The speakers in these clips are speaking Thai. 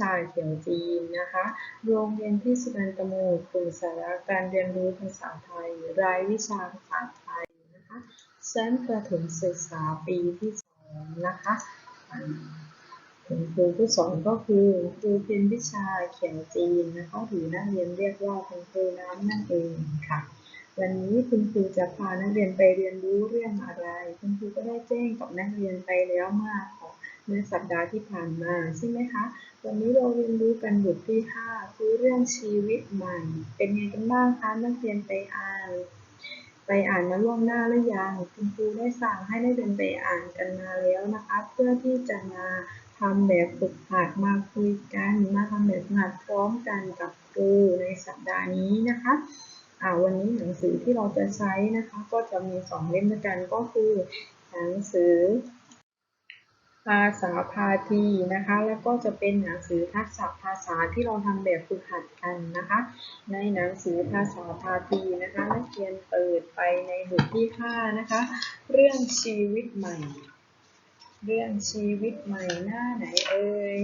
ชาเขียวจีนนะคะ โรงเรียนที่สุนันตมูกลุ่มสาระการเรียนรู้ภาษาไทย รายวิชาภาษาไทยนะคะชั้นประถมศึกษาปีที่สองนะคะคุณครูผู้สอนก็คือครูเพียรพิชาเขียวจีนนะคะหรือนักเรียนเรียกว่าคุณครูน้ำนั่นเองค่ะ วันนี้คุณครูจะพานักเรียนไปเรียนรู้เรื่องอะไร คุณครูก็ได้แจ้งกับนักเรียนไปแล้วเมื่อเมื่อสัปดาห์ที่ผ่านมาใช่ไหมคะ วันนี้เราเรียนรู้กันบทที่ 5 คือเรื่องชีวิตใหม่ เป็นไงกันบ้างคะนักเรียนไปอ่าน ไปอ่านมาล่วงหน้าหรือยังคุณครูได้สั่งให้นักเรียนไปอ่านกันมาแล้วนะคะ เพื่อที่จะมาทำแบบฝึกหัดมาคุยกันมาทำแบบฝึกหัดพร้อมกันกับครูในสัปดาห์นี้นะคะอ่าวันนี้หนังสือที่เราจะใช้นะคะ ก็จะมีสองเล่มด้วยกันก็คือ หนังสือ ภาษาพาทีนะคะ แล้วก็จะเป็นหนังสือทักษะภาษาที่เราทำแบบฝึกหัดกันนะคะ ในหนังสือภาษาพาทีนะคะนักเรียนเปิดไปในบทที่5นะคะ เรื่องชีวิตใหม่ เรื่องชีวิตใหม่หน้าไหนเอ่ย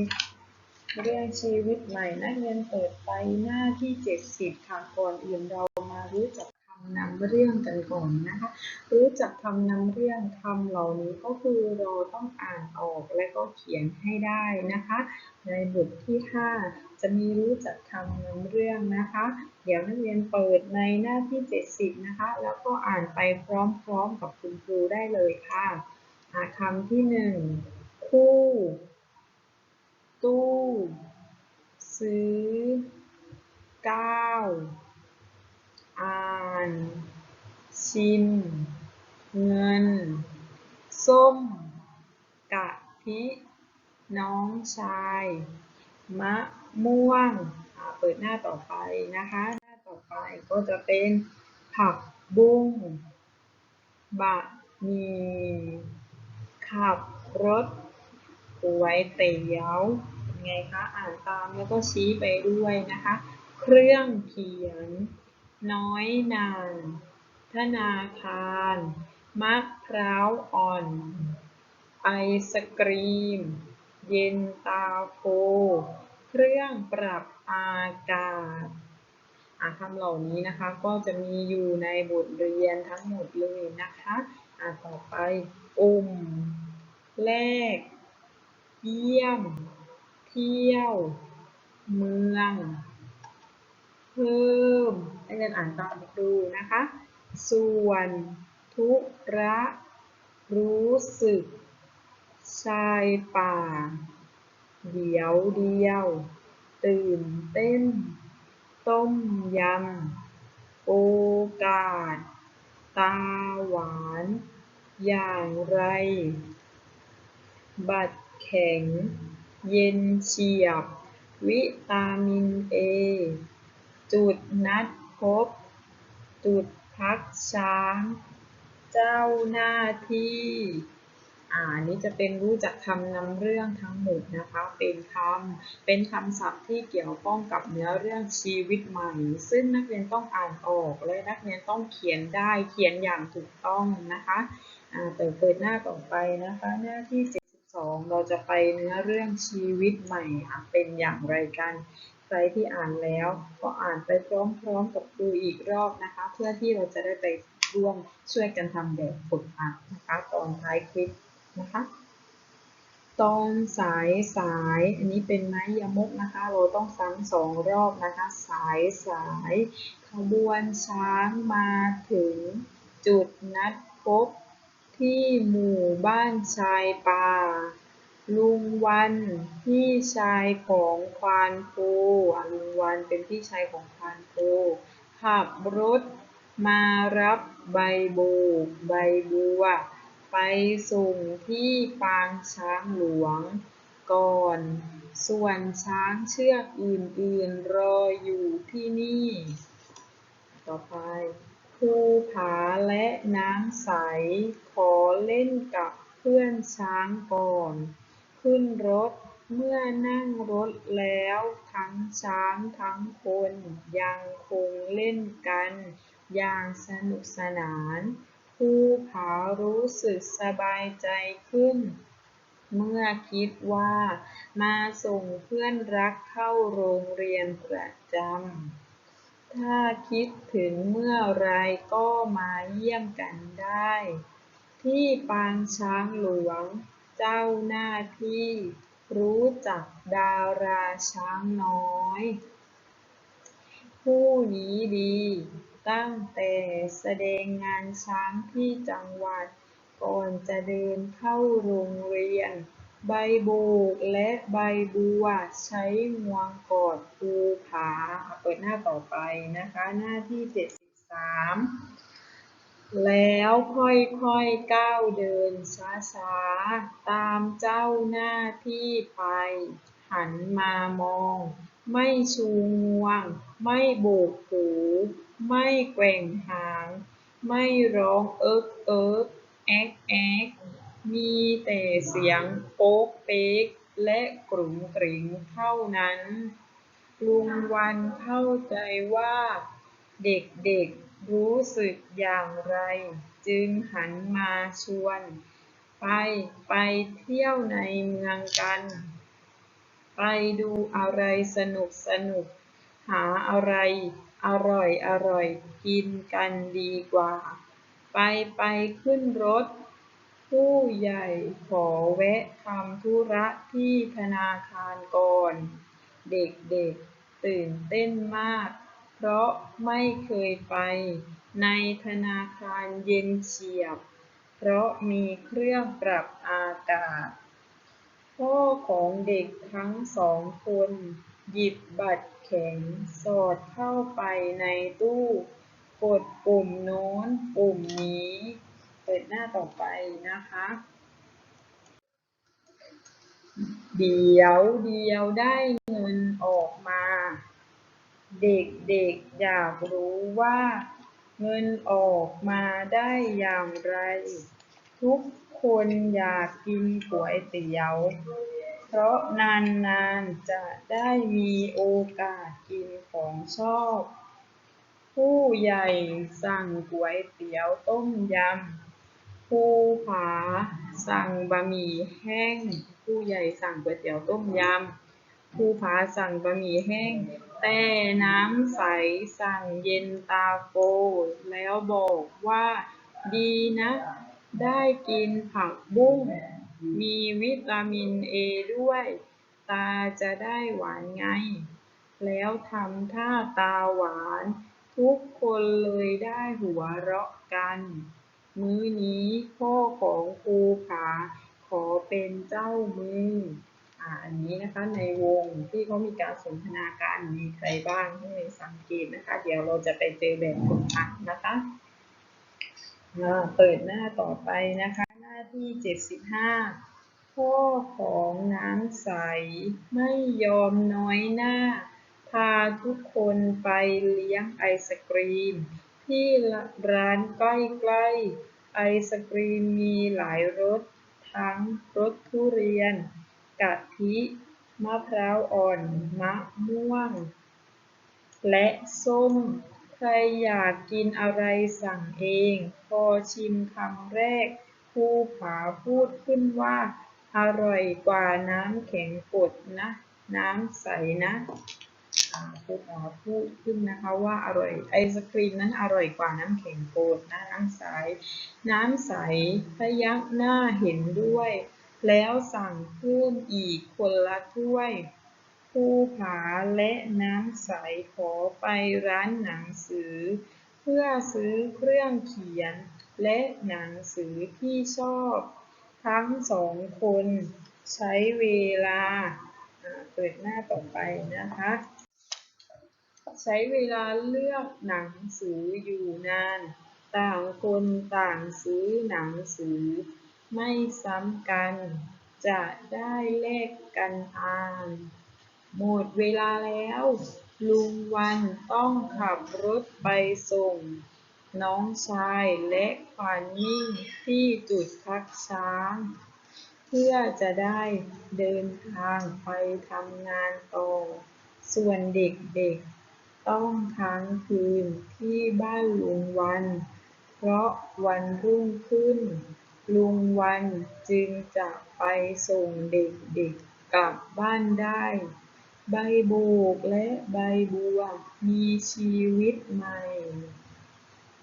เรื่องชีวิตใหม่นักเรียนเปิดไปหน้าที่ 70ค่ะก่อนอื่นเรามารู้จัก นำเรื่องกันก่อนนะคะ รู้จักคำนำเรื่องคำเหล่านี้ก็คือเราต้องอ่านออกและก็เขียนให้ได้นะคะ ในบทที่ 5 จะมีรู้จักคำนำเรื่องนะคะ เดี๋ยวนักเรียนเปิดในหน้าที่ 70 นะคะ แล้วก็อ่านไปพร้อมๆกับคุณครูได้เลยค่ะอ่าคำที่ 1 คู่ ตู้ ซื้อ ก้าว อ่าน ชิมเงิน ส้ม กะทิ น้องชาย มะม่วง เปิดหน้าต่อไปนะคะ หน้าต่อไปก็จะเป็นผักบุ้ง บะหมี่ขับรถก๋วยเตี๋ยวไงคะ อ่านตามแล้วก็ชี้ไปด้วยนะคะ เครื่องเขียน น้อยนาง ธนาคาร มะพร้าวอ่อน ไอศกรีม เย็นตาโฟ เครื่องปรับอากาศอาคำเหล่านี้นะคะก็จะมีอยู่ในบทเรียนทั้งหมดเลยนะคะอ่าต่อไปอุ่ม แลก เยี่ยม เที่ยว เมือง เพิ่มให้เรียนอ่านตามครูนะคะ ส่วนธุระรู้สึก ชายป่า เดียวเดียว ตื่นเต้น ต้มยำ โอกาส ตาหวาน อย่างไร บัตรแข็ง เย็นเฉียบ วิตามินเอ จุดนัดพบ จุดพักช้าง เจ้าหน้าที่อ่านนี้จะเป็นรู้จักคำนำเรื่องทั้งหมดนะคะ เป็นคำเป็นคำศัพท์ที่เกี่ยวข้องกับเนื้อเรื่องชีวิตใหม่ ซึ่งนักเรียนต้องอ่านออกและนักเรียนต้องเขียนได้เขียนอย่างถูกต้องนะคะอ่าแต่เปิดหน้าต่อไปนะคะ หน้าที่ 72 เราจะไปเนื้อเรื่องชีวิตใหม่เป็นอย่างไรกัน ใครที่อ่านแล้ว ก็อ่านไปพร้อมๆกับครูอีกรอบนะคะ เพื่อที่เราจะได้ไปร่วมช่วยกันทำแบบฝึกหัดนะคะ ตอนท้ายคลิปนะคะ ตอนสายสายอันนี้เป็นไม้ยมกนะคะ เราต้องซ้ำสองรอบนะคะ สายสายขบวนช้างมาถึงจุดนัดพบที่หมู่บ้านชายป่า ลุงวันพี่ชายของควานโพลุงวันเป็นพี่ชายของควานโพขับรถมารับใบโบกใบบัว ไปส่งที่ปางช้างหลวงก่อน ส่วนช้างเชือกอื่นๆรออยู่ที่นี่ ต่อไปภูผาและน้ำใส ขอเล่นกับเพื่อนช้างก่อน ขึ้นรถ เมื่อนั่งรถแล้ว ทั้งช้างทั้งคนยังคงเล่นกัน อย่างสนุกสนานภูผารู้สึกสบายใจขึ้น เมื่อคิดว่ามาส่งเพื่อนรักเข้าโรงเรียนประจำ ถ้าคิดถึงเมื่อไรก็มาเยี่ยมกันได้ ที่ปางช้างหลวง เจ้าหน้าที่รู้จักดาราช้างน้อย ผู้นี้ดีตั้งแต่แสดงงานช้างที่จังหวัด ก่อนจะเดินเข้าโรงเรียน ใบโบกและใบบัวใช้งวงกอดภูผาเปิดหน้าต่อไปนะคะ หน้าที่ 73 แล้วค่อยๆก้าวเดินช้าๆ ตามเจ้าหน้าที่ไป หันมามอง ไม่ชูงวง ไม่โบกหู ไม่แกว่งหาง ไม่ร้องเอิ๊กเอิ๊กแอกแอกมีแต่เสียงโป๊กเป๊กและกรุ่งกริ่งเท่านั้น ลุงวันเข้าใจว่า เด็กๆ รู้สึกอย่างไรจึงหันมาชวน ไปไปเที่ยวในเมืองกัน ไปดูอะไรสนุกสนุก หาอะไรอร่อยอร่อยกินกันดีกว่า ไปไปขึ้นรถ ผู้ใหญ่ขอแวะทำธุระที่ธนาคารก่อน เด็กๆตื่นเต้นมาก เพราะไม่เคยไป ในธนาคารเย็นเฉียบ เพราะมีเครื่องปรับอากาศ พ่อของเด็กทั้งสองคน หยิบบัตรแข็งสอดเข้าไปในตู้ กดปุ่มโน้นปุ่มนี้ เปิดหน้าต่อไปนะคะเดี๋ยวเดียวได้เงินออกมา เด็กๆอยากรู้ว่าเงินออกมาได้อย่างไร ทุกคนอยากกินก๋วยเตี๋ยว เพราะนานๆจะได้มีโอกาสกินของชอบ ผู้ใหญ่สั่งก๋วยเตี๋ยวต้มยำภูผาสั่งบะหมี่แห้ง ผู้ใหญ่สั่งก๋วยเตี๋ยวต้มยำ ภูผาสั่งบะหมี่แห้ง แต่น้ำใสสั่งเย็นตาโฟ แล้วบอกว่า ดีนะ ได้กินผักบุ้ง มีวิตามินเอด้วย ตาจะได้หวานไง แล้วทำท่าตาหวาน ทุกคนเลยได้หัวเราะกัน มื้อนี้พ่อของภูผาขอเป็นเจ้ามือ อ่าอันนี้นะคะในวงที่เขามีการสนทนาการมีใครบ้างให้สังเกตนะคะ เดี๋ยวเราจะไปเจอแบบฝึกหัดนะคะอ่าเปิดหน้าต่อไปนะคะ หน้าที่ 75 พ่อของน้ำใสไม่ยอมน้อยหน้า พาทุกคนไปเลี้ยงไอศกรีม ที่ร้านใกล้ๆไอศกรีมมีหลายรสทั้งรสทุเรียน กะทิ มะพร้าวอ่อน มะม่วง และส้ม ใครอยากกินอะไรสั่งเอง พอชิมคำแรกภูผาพูดขึ้นว่า อร่อยกว่าน้ำแข็งกดนะ น้ำใสนะอ่าภูผาพูดขึ้นนะคะว่าอร่อยไอศครีมนั้นอร่อยกว่าน้ำแข็งกดนะน้ำใส น้ำใสพยักหน้าเห็นด้วย แล้วสั่งเพิ่มอีกคนละถ้วยภูผาและน้ำใสขอไปร้านหนังสือ เพื่อซื้อเครื่องเขียนและหนังสือที่ชอบ ทั้งสองคนใช้เวลาเปิดหน้าต่อไปนะคะ ใช้เวลาเลือกหนังสืออยู่นาน ต่างคนต่างซื้อหนังสือ ไม่ซ้ำกัน จะได้แลกกันอ่าน หมดเวลาแล้ว ลุงวันต้องขับรถไปส่ง น้องชายและขวัญนิ่งที่จุดพักช้าง เพื่อจะได้เดินทางไปทำงานต่อ ส่วนเด็กๆ ต้องค้างคืนที่บ้านลุงวัน เพราะวันรุ่งขึ้น ลุงวันจึงจะไปส่งเด็กๆกลับบ้านได้ ใบโบกและใบบัวมีชีวิตใหม่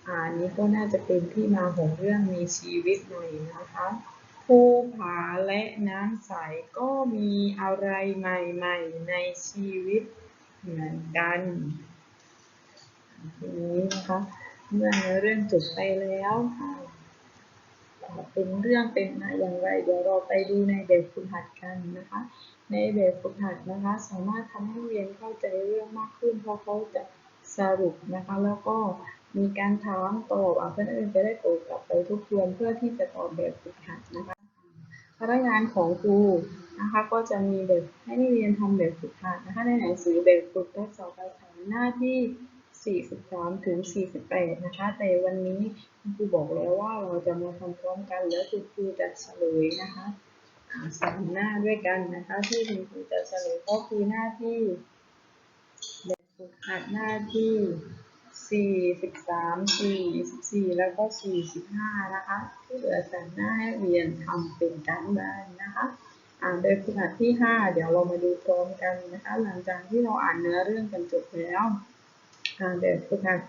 อันนี้ก็น่าจะเป็นที่มาของเรื่องมีชีวิตใหม่นะคะภูผาและน้ำใสก็มีอะไรใหม่ๆในชีวิตเหมือนกันทีนี้นะคะเมื่อเรื่องจบไปแล้วค่ะ เป็นเรื่องเป็นมาอย่างไร เดี๋ยวเราไปดูในแบบฝึกหัดกันนะคะ ในแบบฝึกหัดนะคะ สามารถทำให้นักเรียนเข้าใจเรื่องมากขึ้นเพราะเขาจะสรุปนะคะ แล้วก็มีการถามตอบอะเพื่อนๆจะได้ตอบกลับไปทุกทวนเพื่อที่จะตอบแบบฝึกหัดนะคะพนักงานของครูนะคะ ก็จะมีแบบให้นักเรียนทำแบบฝึกหัดนะคะ ในหนังสือแบบฝึกทดสอบการถามหน้าที่ 43ถึง 48 นะคะ แต่วันนี้คุณครูบอกแล้วว่าเราจะมาทำพร้อมกัน แล้วคุณครูจะเฉลยนะคะอ่าสามหน้าด้วยกันนะคะ ที่คุณครูจะเฉลยก็คือหน้าที่แบบฝึกหัดหน้าที่ 43 44 แล้วก็ 45 นะคะ ที่เหลือสามหน้าให้เรียนทำเป็นการบ้านนะคะอ่านแบบฝึกหัดที่ 5 เดี๋ยวเรามาดูพร้อมกันนะคะ หลังจากที่เราอ่านเนื้อเรื่องกันจบแล้ว อ่านแบบฝึกหัด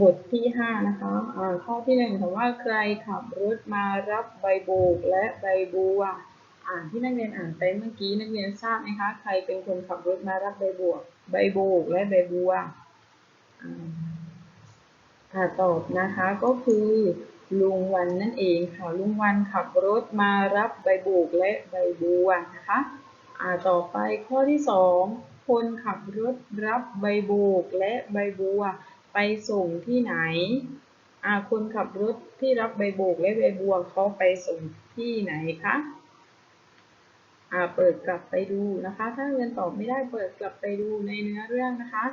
บทที่ 5 นะคะอ่าข้อที่หนึ่งถามว่าใครขับรถมารับใบโบกและใบบัวอ่านที่นักเรียนอ่านไปเมื่อกี้นักเรียนทราบไหมคะใครเป็นคนขับรถมารับใบบัวใบโบกและใบบัวอ่าอ่าตอบนะคะก็คือลุงวันนั่นเองค่ะลุงวันขับรถมารับใบโบกและใบบัวนะคะอ่าต่อไปข้อที่สอง คนขับรถรับใบโบกและใบบัวไปส่งที่ไหนอาคนขับรถที่รับใบโบกและใบบัวเขาไปส่งที่ไหนคะอาเปิดกลับไปดูนะคะ ถ้าเรียนตอบไม่ได้เปิดกลับไปดูในเนื้อเรื่องนะคะ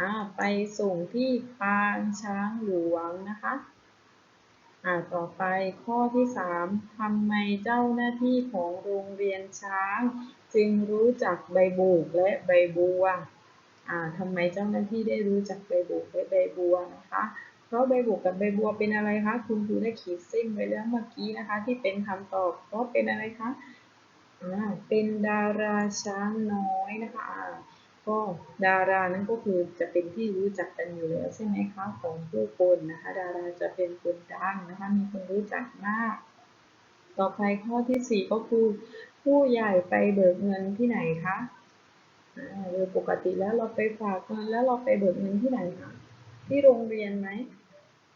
อาไปส่งที่ปางช้างหลวงนะคะอ่าต่อไปข้อที่สามทำไมเจ้าหน้าที่ของโรงเรียนช้าง จึงรู้จักใบโบกและใบบัวอ่าทำไมเจ้าหน้าที่ได้รู้จักใบโบกและใบบัวนะคะ เพราะใบโบกกับใบบัวเป็นอะไรคะ คุณครูได้ขีดเส้นไว้แล้วเมื่อกี้นะคะ ที่เป็นคำตอบ เพราะเป็นอะไรคะอ่าเป็นดาราช้างน้อยนะคะอ่าก็ดารานั้นก็คือจะเป็นที่รู้จักกันอยู่แล้วใช่ไหมคะของผู้คนนะคะ ดาราจะเป็นคนดังนะคะ มีคนรู้จักมาก ต่อไปข้อที่สี่ก็คือ ผู้ใหญ่ไปเบิกเงินที่ไหนคะโดยปกติแล้วเราไปฝากเงินแล้วเราไปเบิกเงินที่ไหนคะที่โรงเรียนไหม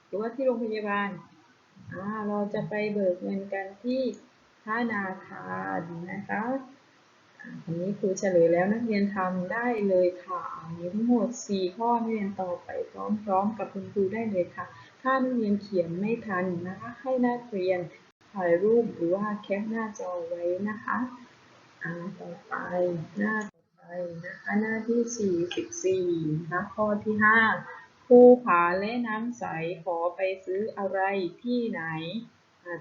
หรือว่าที่โรงพยาบาลอ่าเราจะไปเบิกเงินกันที่ธนาคารนะคะอันนี้ครูเฉลยแล้วนักเรียนทำได้เลยค่ะมีทั้งหมด 4 ข้อนักเรียนต่อไปพร้อมๆกับคุณครูได้เลยค่ะ ถ้านักเรียนเขียนไม่ทันนะคะให้นักเรียน ถ่ายรูปหรือว่าแคปหน้าจอไว้นะคะอ่าต่อไปหน้าต่อไปนะคะหน้าที่ 44นะคะข้อที่ 5 ภูผาและน้ำใสขอไปซื้ออะไรที่ไหน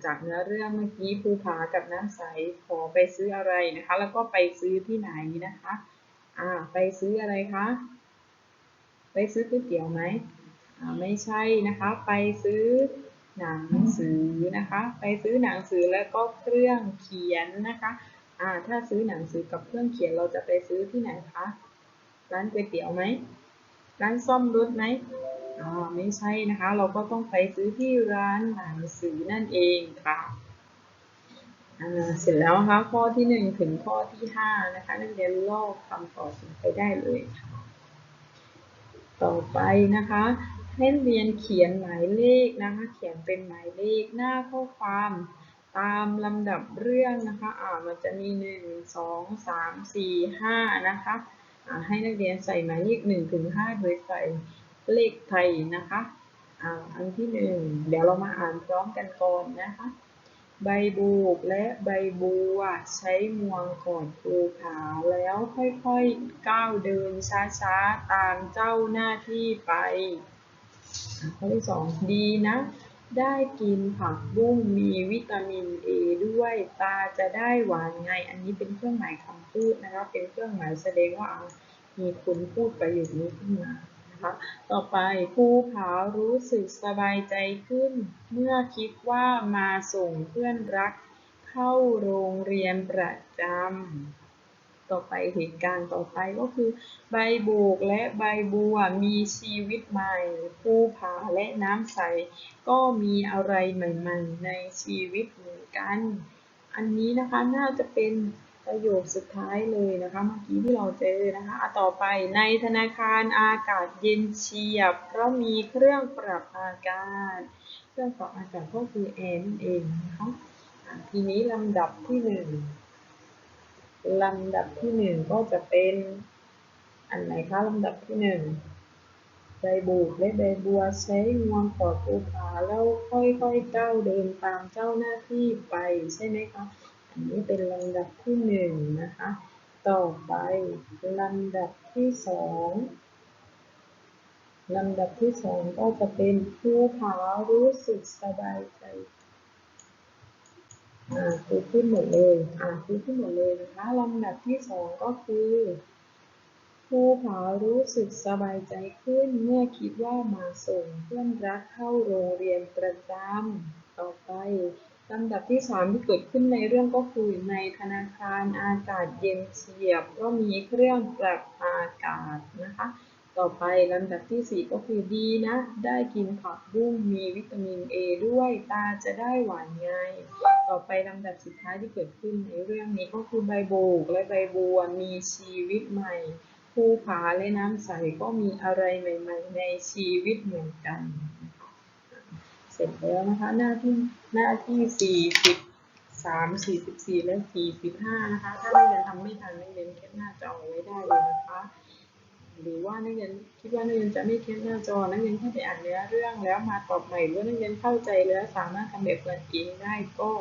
จากเนื้อเรื่องเมื่อกี้ภูผากับน้ำใสขอไปซื้ออะไรนะคะ แล้วก็ไปซื้อที่ไหนนะคะอ่าไปซื้ออะไรคะไปซื้อก๋วยเตี๋ยวไหมอ่าไม่ใช่นะคะ ไปซื้อ หนังสือนะคะ ไปซื้อหนังสือแล้วก็เครื่องเขียนนะคะอ่าถ้าซื้อหนังสือกับเครื่องเขียนเราจะไปซื้อที่ไหนคะ ร้านก๋วยเตี๋ยวไหม ร้านซ่อมรถไหมอ่าไม่ใช่นะคะ เราก็ต้องไปซื้อที่ร้านหนังสือนั่นเองค่ะอ่าเสร็จแล้วนะคะข้อที่หนึ่งถึงข้อที่ห้านะคะ นักเรียนลอกคำตอบไปได้เลยค่ะต่อไปนะคะ ให้เรียนเขียนหมายเลขนะคะ เขียนเป็นหมายเลขหน้าข้อความตามลำดับเรื่องนะคะ อ่า มันจะมีหนึ่งสองสามสี่ห้านะคะ อ่า ให้นักเรียนใส่หมายเลขหนึ่งถึงห้าโดยใส่เลขไทยนะคะ อ่า อันที่หนึ่งเดี๋ยวเรามาอ่านพร้อมกันก่อนนะคะ ใบบูกและใบบัวใช้งวงกอดภูผาแล้วค่อยๆก้าวเดินช้าๆ ตามเจ้าหน้าที่ไป ข้อที่สองดีนะ ได้กินผักบุ้งมีวิตามินเอด้วย ตาจะได้หวานไง อันนี้เป็นเครื่องหมายคำพูดนะคะ เป็นเครื่องหมายแสดงว่ามีคนพูดประโยคนี้ขึ้นมานะคะต่อไปภูผารู้สึกสบายใจขึ้น เมื่อคิดว่ามาส่งเพื่อนรักเข้าโรงเรียนประจำ ต่อไปเหตุการณ์ต่อไปก็คือ ใบโบกและใบบัวมีชีวิตใหม่ภูผาและน้ำใส ก็มีอะไรใหม่ๆ ในชีวิตเหมือนกัน อันนี้นะคะน่าจะเป็นประโยคสุดท้ายเลยนะคะเมื่อกี้ที่เราเจอนะคะอะต่อไปในธนาคารอากาศเย็นเฉียบ เพราะมีเครื่องปรับอากาศ เครื่องปรับอากาศก็คือแอร์นั่นเองนะคะทีนี้ลำดับที่หนึ่ง ลำดับที่หนึ่งก็จะเป็น อันไหนคะลำดับที่หนึ่งใบบุกและใบบัวใช้งวงกอดภูผาแล้วค่อยๆก้าวเดินตามเจ้าหน้าที่ไปใช่ไหมคะ อันนี้เป็นลำดับที่หนึ่งนะคะ ต่อไปลำดับที่สองลำดับที่สองก็จะเป็นภูผารู้สึกสบายใจ คือขึ้นหมดเลยอ่าคือขึ้นหมดเลยนะคะลำดับที่สองก็คือภูผารู้สึกสบายใจขึ้นเมื่อคิดว่ามาส่งเพื่อนรักเข้าโรงเรียนประจำต่อไปลำดับที่สามที่เกิดขึ้นในเรื่องก็คือในธนาคารอากาศเย็นเฉียบ ก็มีเครื่องปรับอากาศนะคะ ต่อไปลำดับที่สี่ก็คือดีนะ ได้กินผักบุ้งมีวิตามินเอด้วย ตาจะได้หวานไง ต่อไปลำดับสุดท้ายที่เกิดขึ้นในเรื่องนี้ก็คือใบโบกและใบบัวมีชีวิตใหม่ภูผาและน้ำใสก็มีอะไรใหม่ๆ ในชีวิตเหมือนกัน เสร็จแล้วนะคะหน้าที่หน้าที่สี่สิบสามสี่สิบสี่และสี่สิบห้านะคะ ถ้านักเรียนทำไม่ทันนักเรียนแคปหน้าจอไว้ได้เลยนะคะ หรือว่านักเรียนคิดว่านักเรียนจะไม่แคปหน้าจอ นักเรียนแค่ไปอ่านเนื้อเรื่องแล้วมาตอบใหม่หรือว่านักเรียนเข้าใจแล้วสามารถทำแบบกันเองได้ก็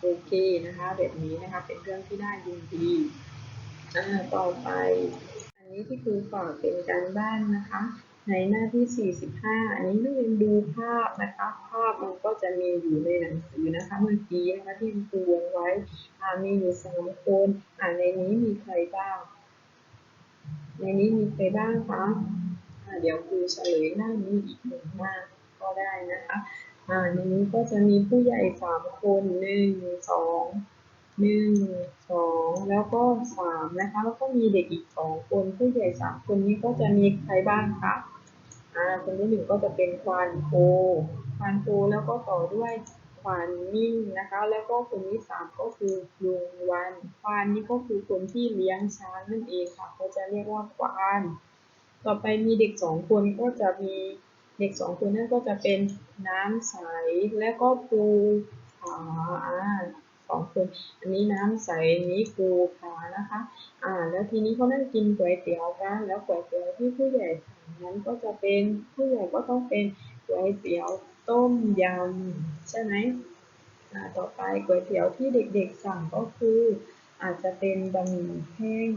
โอเคนะคะ แบบนี้นะคะเป็นเรื่องที่น่ายินดีอ่าต่อไป อันนี้ที่ครูฝากเป็นการบ้านนะคะ ในหน้าที่ 45 อันนี้นักเรียนดูภาพนะคะ ภาพมันก็จะมีอยู่ในหนังสือนะคะเมื่อกี้นะคะที่ครูวงไว้อ่ามีอยู่สามคนอ่าในนี้มีใครบ้าง ในนี้มีใครบ้างคะอ่าเดี๋ยวครูเฉลยหน้านี้อีกหนึ่งหน้าก็ได้นะคะอ่าในนี้ก็จะมีผู้ใหญ่สามคนหนึ่งสองหนึ่งสองแล้วก็สามนะคะแล้วก็มีเด็กอีกสองคนผู้ใหญ่สามคนนี้ก็จะมีใครบ้างคะอ่าคนที่หนึ่งก็จะเป็นควานโคควานโคแล้วก็ต่อด้วย ควานนิ่งนะคะ แล้วก็คนที่สามก็คือลุงวันควานนี่ก็คือคนที่เลี้ยงช้างนั่นเองค่ะเขาจะเรียกว่าควาน ต่อไปมีเด็กสองคนก็จะมีเด็กสองคนนั่นก็จะเป็นน้ำใสและก็ภูผาอ่าสองคน อันนี้น้ำใสอันนี้ภูผานะคะ อ่า แล้วทีนี้เขานั่งกินก๋วยเตี๋ยวกันแล้วก๋วยเตี๋ยวที่ผู้ใหญ่สั่งนั้นก็จะเป็นผู้ใหญ่ก็ต้องเป็นก๋วยเตี๋ยว ต้มยำใช่ไหมต่อไปก๋วยเตี๋ยวที่เด็กๆสั่งก็คืออาจจะเป็นบะหมี่แห้ง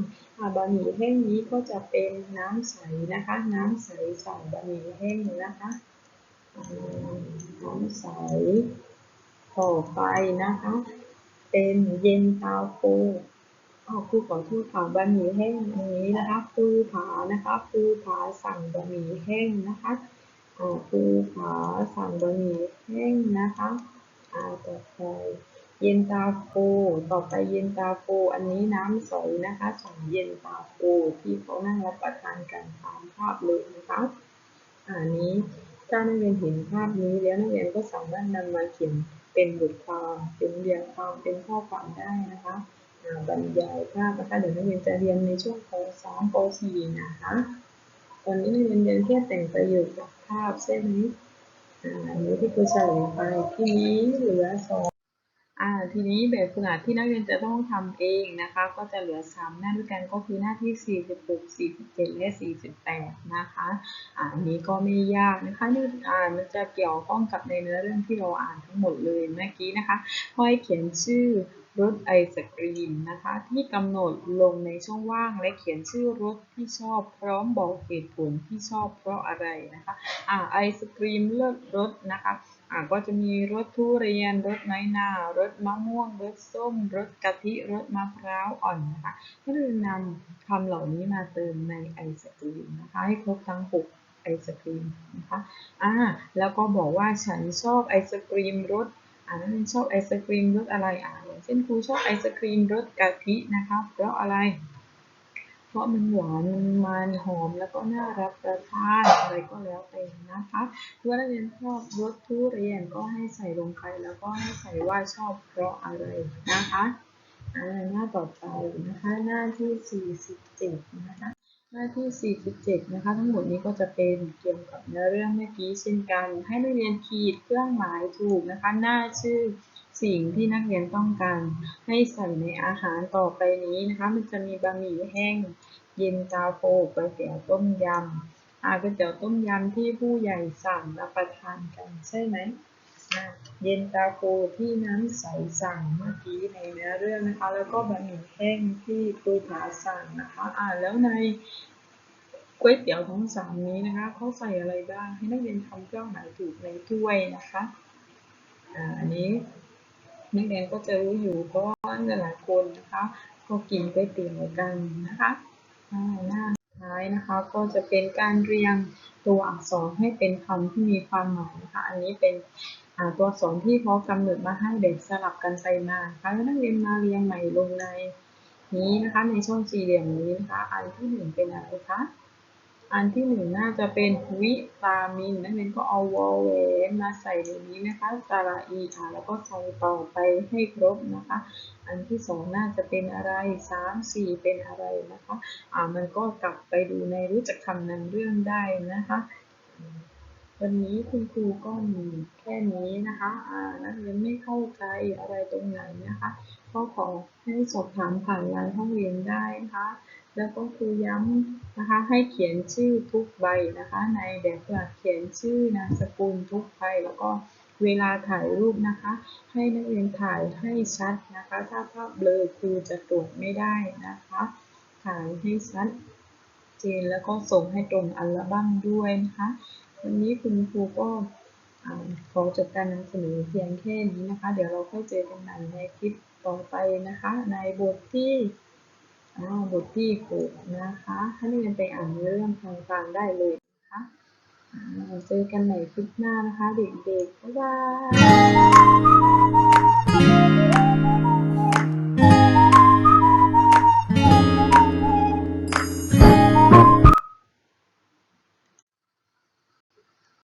บะหมี่แห้งนี้ก็จะเป็นน้ำใสนะคะ น้ำใสสั่งบะหมี่แห้งนะคะน้ำใสต่อไปนะคะ เป็นเย็นตาโฟอ๋อครูขอโทษค่ะบะหมี่แห้งอันนี้นะคะภูผานะคะภูผาสั่งบะหมี่แห้งนะคะ อ่าภูผาสั่งบะหมี่แห้งนะคะอ่าต่อไปเย็นตาโฟต่อไปเย็นตาโฟอันนี้น้ำใสนะคะสั่งเย็นตาโฟที่เขานั่งรับประทานกันตามภาพเลยนะคะอ่านี้ถ้านักเรียนเห็นภาพนี้แล้วนักเรียนก็สามารถนำมาเขียนเป็นบทความเป็นเรียงความเป็นข้อความได้นะคะอ่าบรรยายภาพนะคะเดี๋ยวนักเรียนจะเรียนในช่วงป .3 ป .4 นะคะ ตอนนี้นักเรียนเรียนแค่แต่งประโยคกับภาพใช่ไหมอ่านี้ที่ครูเฉลยไปทีนี้เหลือสองอ่าทีนี้แบบฝึกหัดที่นักเรียนจะต้องทำเองนะคะ ก็จะเหลือ3หน้าด้วยกันก็คือหน้าที่ 46 47 และ 48 นะคะอ่าอันนี้ก็ไม่ยากนะคะนี่อ่ามันจะเกี่ยวข้องกับในเนื้อเรื่องที่เราอ่านทั้งหมดเลยเมื่อกี้นะคะก็ให้เขียนชื่อ รถไอศกรีมนะคะ ที่กำหนดลงในช่องว่างและเขียนชื่อรถที่ชอบพร้อมบอกเหตุผลที่ชอบเพราะอะไรนะคะอ่าไอศกรีมเลือกรสนะคะอ่าก็จะมีรสทุเรียนรสไน้นารสมะม่วงรสส้มรสกะทิรสมะพร้าวอ่อนนะคะให้เรานำคำเหล่านี้มาเติมในไอศกรีมนะคะให้ครบทั้ง6ไออศกรีมนะคะอ่าแล้วก็บอกว่าฉันชอบไอศกรีมรส อ่านักเรียนชอบไอศกรีมรสอะไรอ่าอย่างเช่นครูชอบไอศกรีมรสกะทินะคะเพราะอะไร เพราะมันหวานมันมันหอมแล้วก็น่ารับประทานอะไรก็แล้วแต่นะคะเมื่อนักเรียนชอบรสทุเรียนก็ให้ใส่ลงไปแล้วก็ให้ใส่ว่าชอบเพราะอะไรนะคะอ่าหน้าต่อไปนะคะหน้าที่ 47 นะคะ หน้าที่ 47 นะคะ ทั้งหมดนี้ก็จะเป็นเกี่ยวกับเนื้อเรื่องเมื่อกี้เช่นกัน ให้นักเรียนขีดเครื่องหมายถูกนะคะ หน้าชื่อสิ่งที่นักเรียนต้องการ ให้ใส่ในอาหารต่อไปนี้นะคะ มันจะมีบะหมี่แห้ง เย็นตาโฟก๋วยเตี๋ยวต้มยำอาก๋วยเตี๋ยวต้มยำที่ผู้ใหญ่สั่งรับประทานกันใช่ไหม เย็นตาโฟที่น้ำใสสั่งเมื่อกี้ในเนื้อเรื่องนะคะ แล้วก็บะหมี่แห้งที่ครูผาสั่งนะคะอ่าแล้วในก๋วยเตี๋ยวทั้งสามนี้นะคะเขาใส่อะไรบ้างให้นักเรียนทำเครื่องหมายถูกในถ้วยนะคะอ่าอันนี้นักเรียนก็จะรู้อยู่เพราะว่าหลายๆคนนะคะ ก็กินก๋วยเตี๋ยวกันนะคะอ่าหน้าท้ายนะคะก็จะเป็นการเรียงตัวอักษรให้เป็นคำที่มีความหมายนะคะอันนี้เป็น ตัวอักษรที่เขากำหนดมาให้เด็กสลับกันไปมานะคะนักเรียนมาเรียงใหม่ลงในนี้นะคะในช่องสี่เหลี่ยมนี้นะคะอันที่หนึ่งเป็นอะไรคะอันที่หนึ่งน่าจะเป็นวิตามินนักเรียนก็เอาวอลเวนมาใส่ในนี้นะคะสระอีอ่าแล้วก็ใส่ต่อไปให้ครบนะคะ อันที่สองน่าจะเป็นอะไรสามสี่เป็นอะไรนะคะ อ่ามันก็กลับไปดูในรู้จักคำนำเรื่องได้นะคะ วันนี้คุณครูก็มีแค่นี้นะคะนักเรียนไม่เข้าใจอะไรตรงไหนนะคะ ก็ขอให้สอบถามผ่านไลน์ห้องเรียนได้นะคะ แล้วก็ครูย้ำนะคะ ให้เขียนชื่อทุกใบนะคะ ในแบบหลักเขียนชื่อนามสกุลทุกใบแล้วก็เวลาถ่ายรูปนะคะ ให้นักเรียนถ่ายให้ชัดนะคะ ถ้าภาพเบลอครูจะตรวจไม่ได้นะคะ ถ่ายให้ชัดเจนแล้วก็ส่งให้ตรงอัลบั้มด้วยนะคะ วันนี้คุณครูก็ขอจบการนำเสนอเพียงแค่นี้นะคะ เดี๋ยวเราค่อยเจอกันใหม่ในคลิปต่อไปนะคะ ในบทที่บทที่หกนะคะให้นักเรียนไปอ่านเรื่องทางการได้เลยนะคะเจอกันใหม่คลิปหน้านะคะ เด็กๆบ๊ายบาย